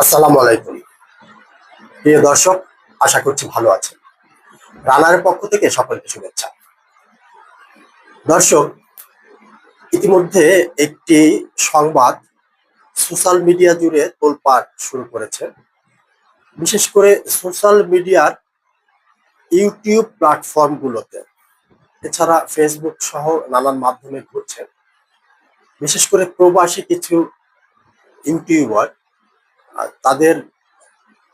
আসসালামু আলাইকুম। প্রিয় দর্শক, আশা করছি ভালো আছেন। রানার পক্ষ থেকে সকলকে শুভেচ্ছা। দর্শক, ইতিমধ্যে একটি সংবাদ সোশ্যাল মিডিয়া জুড়ে তোলপাড় শুরু করেছে। বিশেষ করে সোশ্যাল মিডিয়ার ইউটিউব প্ল্যাটফর্মগুলোতে। এছাড়া ফেসবুক সহ নানান মাধ্যমে ঘুরছে বিশেষ করে প্রবাসী কিছু ইউটিউবার তাদের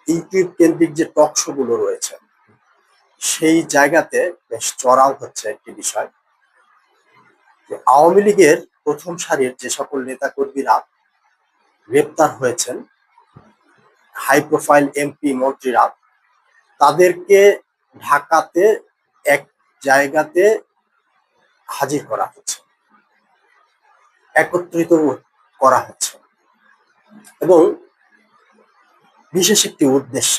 ইউটিউব কেন্দ্রিক যে টক শো গুলো রয়েছে, সেই জায়গাতে বেশ চড়াও হচ্ছে একটি বিষয়। আওয়ামী লীগের প্রথম সারির যে সকল নেতাকর্মীরা গ্রেপ্তার হয়েছেন হাই প্রোফাইল এমপি মন্ত্রীরা, তাদেরকে ঢাকাতে এক জায়গাতে হাজির করা হচ্ছে, একত্রিত করা হচ্ছে। এবং বিশেষ একটি উদ্দেশ্য।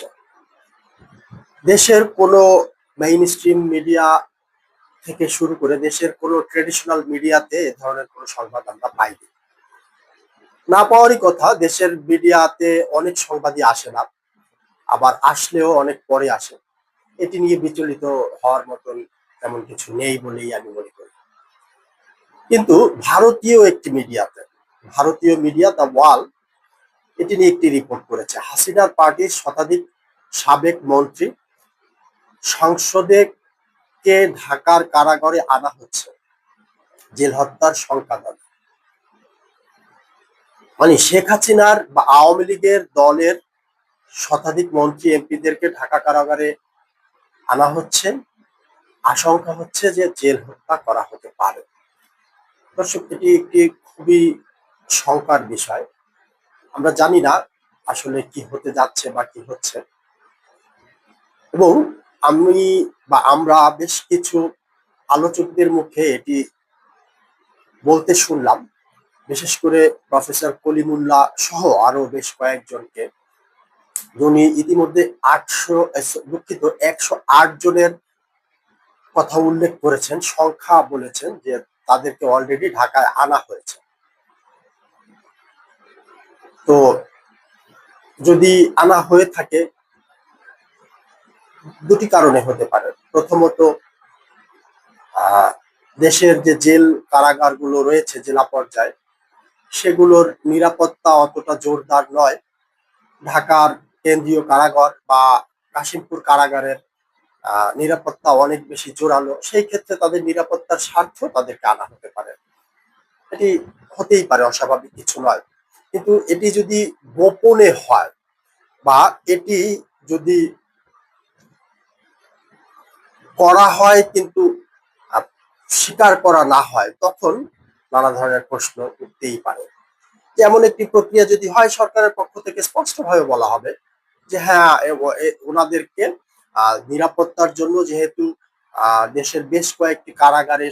দেশের কোনো মেইন স্ট্রিম মিডিয়া থেকে শুরু করে দেশের কোনো ট্রেডিশনাল মিডিয়াতে এ ধরনের কোনো সংবাদ আমরা পাইনি। না পাওয়ারই কথা, দেশের মিডিয়াতে অনেক সংবাদই আসে না, আবার আসলেও অনেক পরে আসে। এটি নিয়ে বিচলিত হওয়ার মতন তেমন কিছু নেই বলেই আমি মনে করি। কিন্তু ভারতীয় একটি মিডিয়াতে ভারতীয় মিডিয়া দ্য ওয়াল এটি নিয়ে একটি রিপোর্ট করেছে। হাসিনার পার্টির শতাধিক সাবেক মন্ত্রী সংসদে কে ঢাকার কারাগারে আনা হচ্ছে। জেল হত্যার সংখ্যা দাবি মানে শেখ হাসিনার বা আওয়ামী লীগের দলের শতাধিক মন্ত্রী, এমপিদেরকে ঢাকা কারাগারে আনা হচ্ছে। আশঙ্কা হচ্ছে যে জেল হত্যা করা হতে পারে। দর্শক, এটি একটি খুবই শঙ্কার বিষয়। আমরা জানি না আসলে কি হতে যাচ্ছে বা কি হচ্ছে। এবং আমি বা আমরা বেশ কিছু আলোচকদের মুখে এটি বলতে শুনলাম। বিশেষ করে প্রফেসর কলিমুল্লাহ সহ আরও বেশ কয়েকজনকে। উনি ইতিমধ্যে আটশো দুঃখিত, একশো আট জনের কথা উল্লেখ করেছেন, সংখ্যা বলেছেন যে তাদেরকে অলরেডি ঢাকায় আনা হয়েছে। তো যদি আনা হয়ে থাকে, দুটি কারণে হতে পারে। প্রথমত দেশের যে জেল কারাগারগুলো রয়েছে জেলা পর্যায়ে, সেগুলোর নিরাপত্তা অতটা জোরদার নয়। ঢাকার কেন্দ্রীয় কারাগার বা কাশিমপুর কারাগারের নিরাপত্তা অনেক বেশি জোরালো। সেই ক্ষেত্রে তাদের নিরাপত্তার স্বার্থ তাদেরকে আনা হতে পারে। এটি হতেই পারে, অস্বাভাবিক কিছু নয়। কিন্তু এটি যদি গোপনে হয় বা এটি যদি করা হয় কিন্তু স্বীকার করা না হয়, তখন নানা ধরনের প্রশ্ন উঠতেই পারে। এমন একটি প্রক্রিয়া যদি হয়, সরকারের পক্ষ থেকে স্পষ্টভাবে বলা হবে যে হ্যাঁ ওনাদেরকে নিরাপত্তার জন্য যেহেতু দেশের বেশ কয়েকটি কারাগারে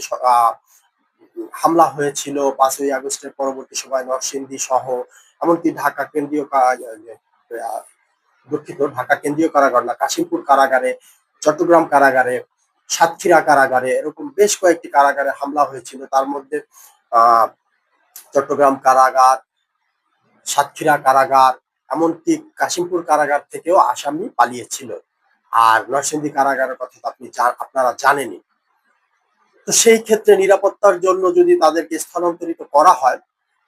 হামলা হয়েছিল পাঁচই আগস্টের পরবর্তী সময় নরসিংদী সহ, এমনকি ঢাকা কেন্দ্রীয় দুঃখিত, ঢাকা কেন্দ্রীয় কারাগার না, কাশিমপুর কারাগারে, চট্টগ্রাম কারাগারে, সাতক্ষীরা কারাগারে, এরকম বেশ কয়েকটি কারাগারে হামলা হয়েছিল। তার মধ্যে চট্টগ্রাম কারাগার, সাতক্ষীরা কারাগার, এমনকি কাশিমপুর কারাগার থেকেও আসামি পালিয়েছিল। আর নরসিংদী কারাগারের কথা তো আপনি আপনারা জানেনই। তো সেই ক্ষেত্রে নিরাপত্তার জন্য যদি তাদেরকে স্থানান্তরিত করা হয়,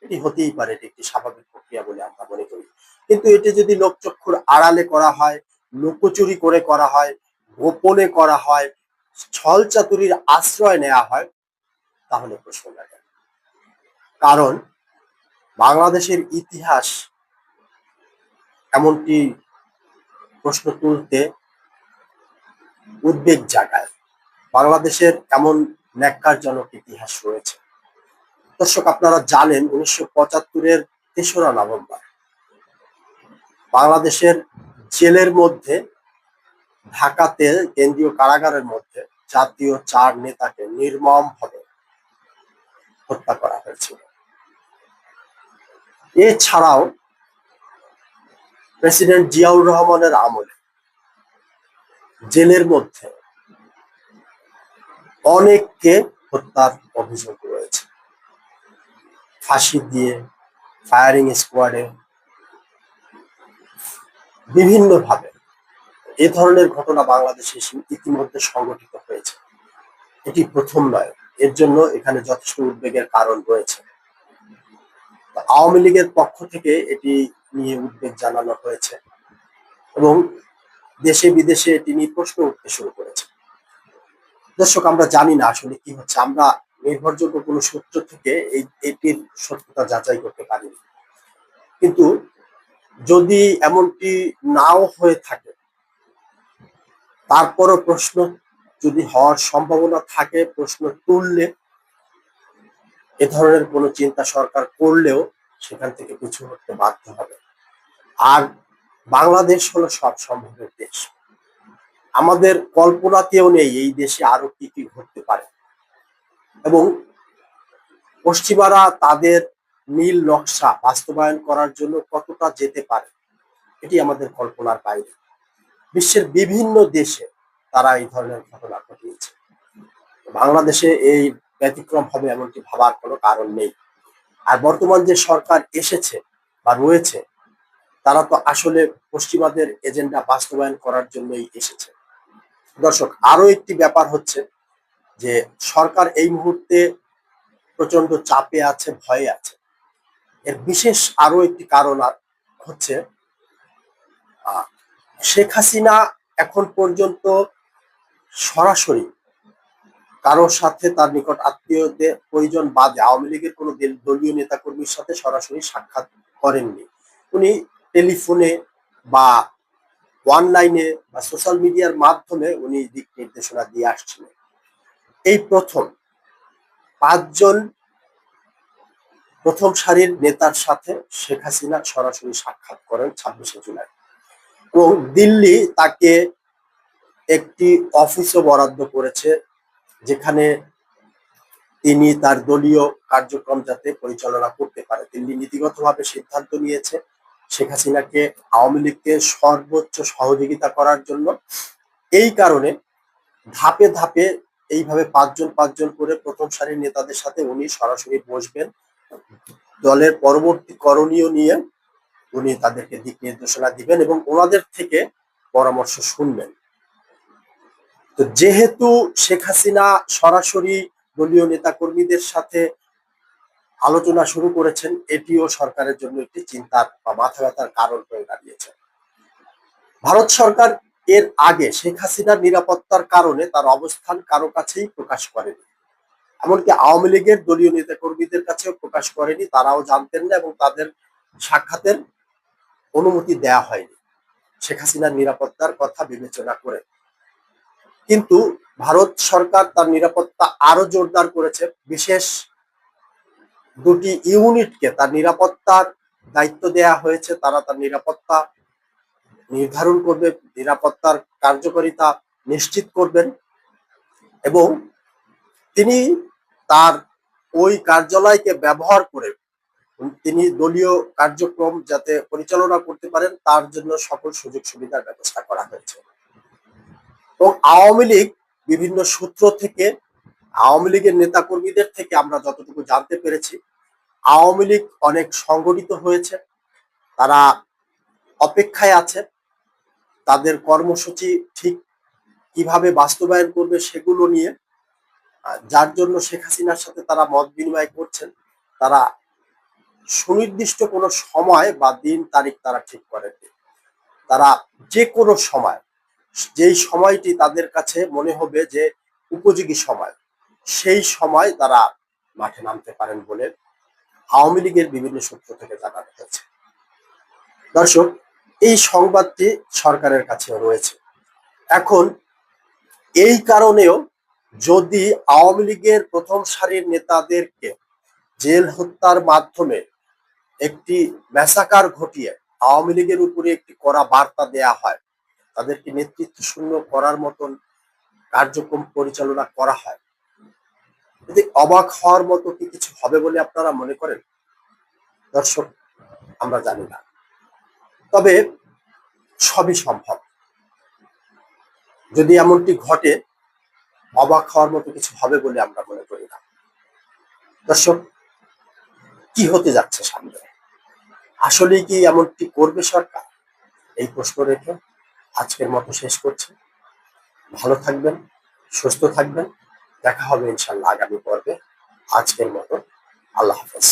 এটি হতেই পারে, এটি একটি স্বাভাবিক প্রক্রিয়া বলে আমরা মনে করি। কিন্তু এটি যদি লোকচক্ষুর আড়ালে করা হয়, লুকোচুরি করে করা হয়, গোপনে করা হয়, ছল চাতুরির আশ্রয় নেওয়া হয়, তাহলে প্রশ্ন লাগে। কারণ বাংলাদেশের ইতিহাস এমনটি প্রশ্ন তুলতে উদ্বেগ জাগায়। বাংলাদেশের এমন ন্যাক্কারজনক ইতিহাস রয়েছে। দর্শক, আপনারা জানেন উনিশশো পঁচাত্তরের তেসরা নভেম্বর। বাংলাদেশের জেলের মধ্যে, ঢাকাতে কেন্দ্রীয় কারাগারের মধ্যে জাতীয় চার নেতাকে নির্মম ভাবে হত্যা করা হয়েছিল। এছাড়াও প্রেসিডেন্ট জিয়াউর রহমানের আমলে জেলের মধ্যে অনেককে হত্যার অভিযোগ রয়েছে। ফাঁসি দিয়ে ফায়ারিং স্কোয়াডে বিভিন্নভাবে এ ধরনের ঘটনা বাংলাদেশে ইতিমধ্যে সংঘটিত হয়েছে। এটি প্রথম নয়। এর জন্য এখানে যথেষ্ট উদ্বেগের কারণ রয়েছে। আওয়ামী লীগের পক্ষ থেকে এটি নিয়ে উদ্বেগ জানানো হয়েছে এবং দেশে বিদেশে এটি নিয়ে প্রশ্ন উঠতে শুরু করেছে। দর্শক, আমরা জানি না আসলে কি হচ্ছে। আমরা নির্ভরযোগ্য কোনো সূত্র থেকে এই এটির সত্যতা যাচাই করতে পারিনি কিন্তু যদি এমনটি নাও হয়ে থাকে, তারপরও প্রশ্ন যদি হওয়ার সম্ভাবনা থাকে, প্রশ্ন তুললে এ ধরনের কোনো চিন্তা সরকার করলেও সেখান থেকে কিছু করতে বাধ্য হবে। আর বাংলাদেশ হলো সব সম্ভবের দেশ। আমাদের কল্পনাতেও নেই এই দেশে আরও কি কি ঘটতে পারে। এবং পশ্চিমারা তাদের নীল নকশা বাস্তবায়ন করার জন্য কতটা যেতে পারে, এটি আমাদের কল্পনার বাইরে। বিশ্বের বিভিন্ন দেশে তারা এই ধরনের ঘটনা ঘটিয়েছে। বাংলাদেশে এই ব্যতিক্রম হবে এমনটি ভাবার কোনো কারণ নেই। আর বর্তমান যে সরকার এসেছে বা রয়েছে, তারা তো আসলে পশ্চিমাদের এজেন্ডা বাস্তবায়ন করার জন্যই এসেছে। দর্শক আরও একটি ব্যাপার হচ্ছে যে সরকার এই মুহূর্তে প্রচণ্ড চাপে আছে, ভয়ে আছে। এর বিশেষ আরও একটি কারণ হচ্ছে শেখ হাসিনা এখন পর্যন্ত সরাসরি কারোর সাথে তার নিকট আত্মীয়দের প্রয়োজন বাদে আওয়ামী লীগের কোনো দেল- দলীয় নেতাকর্মীর সাথে সরাসরি সাক্ষাৎ করেননি। উনি টেলিফোনে বা অনলাইনে বা সোশ্যাল মিডিয়ার মাধ্যমে উনি দিক নির্দেশনা দিয়ে আসছিলেন। এই প্রথম পাঁচজন প্রথম সারির নেতার সাথে শেখ হাসিনা সরাসরি সাক্ষাৎ করেন ছাব্বিশে জুলাই। এবং দিল্লি তাকে একটি অফিসও বরাদ্দ করেছে, যেখানে তিনি তার দলীয় কার্যক্রম যাতে পরিচালনা করতে পারে। দিল্লি নীতিগতভাবে সিদ্ধান্ত নিয়েছে শেখ হাসিনাকে আওয়ামী লীগকে সর্বোচ্চ সহযোগিতা করার জন্য। এই কারণে ধাপে ধাপে এইভাবে পাঁচজন পাঁচজন করে প্রথম সারির নেতাদের সাথে উনি সরাসরি বসবেন। দলের পরবর্তী করণীয় নিয়ে উনি তাদেরকে দিক নির্দেশনা দিবেন এবং ওনাদের থেকে পরামর্শ শুনবেন। তো যেহেতু শেখ হাসিনা সরাসরি দলীয় নেতাকর্মীদের সাথে আলোচনা শুরু করেছেন, এটিও সরকারের জন্য একটি চিন্তার বা মাথা ব্যথার কারণ হয়ে দাঁড়িয়েছে। ভারত সরকার এর আগে শেখ হাসিনার নিরাপত্তার কারণে তার অবস্থান কারও কাছেই প্রকাশ করেনি। এমনকি আওয়ামী লীগের দলীয় নেতাকর্মীদের কাছেও প্রকাশ করেনি, তারাও জানতেন না এবং তাদের সাক্ষাতের অনুমতি দেয়া হয়নি। শেখ হাসিনার নিরাপত্তার কথা বিবেচনা করে। কিন্তু ভারত সরকার তার নিরাপত্তা আরও জোরদার করেছে, বিশেষ দুটি ইউনিটকে তার নিরাপত্তার দায়িত্ব দেয়া হয়েছে, তারা তার নিরাপত্তা নির্ধারণ করবে, নিরাপত্তার কার্যকারিতা নিশ্চিত করবেন এবং তিনি তার ওই কার্যালয়কে ব্যবহার করে তিনি দলীয় কার্যক্রম যাতে পরিচালনা করতে পারেন, তার জন্য সকল সুযোগ সুবিধার ব্যবস্থা করা হয়েছে। এবং আওয়ামী লীগ বিভিন্ন সূত্র থেকে আওয়ামী লীগের নেতাকর্মীদের থেকে আমরা যতটুকু জানতে পেরেছি, আওয়ামী লীগ অনেক সংগঠিত হয়েছে, তারা অপেক্ষায় আছে, তাদের কর্মসূচি ঠিক কীভাবে বাস্তবায়ন করবে সেগুলো নিয়ে যার জন্য শেখ হাসিনার সাথে তারা মত বিনিময় করছেন, তারা সুনির্দিষ্ট কোনো সময় বা দিন, তারিখ তারা ঠিক করেননি। তারা যে কোনো সময়, যেই সময়টি তাদের কাছে মনে হবে যে উপযোগী সময় সেই সময় তারা মাঠে নামতে পারেন বলে আওয়ামী লীগের বিভিন্ন সূত্র থেকে জানানো হয়েছে দর্শক, এই সংবাদটি সরকারের কাছে রয়েছে। এখন এই কারণেও যদি আওয়ামী লীগের প্রথম সারির নেতাদেরকে জেল হত্যার মাধ্যমে একটি ম্যাসাকার ঘটিয়ে আওয়ামী লীগের উপরে একটি কড়া বার্তা দেয়া হয়, তাদেরকে নেতৃত্ব শূন্য করার মতন কার্যক্রম পরিচালনা করা হয় যদি অবাক হওয়ার মতো কি কিছু হবে বলে আপনারা মনে করেন? দর্শক, আমরা জানি না। তবে সবই সম্ভব। যদি এমনটি ঘটে, অবাক হওয়ার মতো কিছু হবে বলে আমরা মনে করি না। দর্শক, কি হতে যাচ্ছে সামনে? আসলে কি এমনটি করবে সরকার? এই প্রশ্ন রেখে আজকের মতো শেষ করছি। ভালো থাকবেন, সুস্থ থাকবেন। দেখা হবে ইনশাল্লাহ আগামী পর্বে। আজকের মতো আল্লাহ হাফেজ।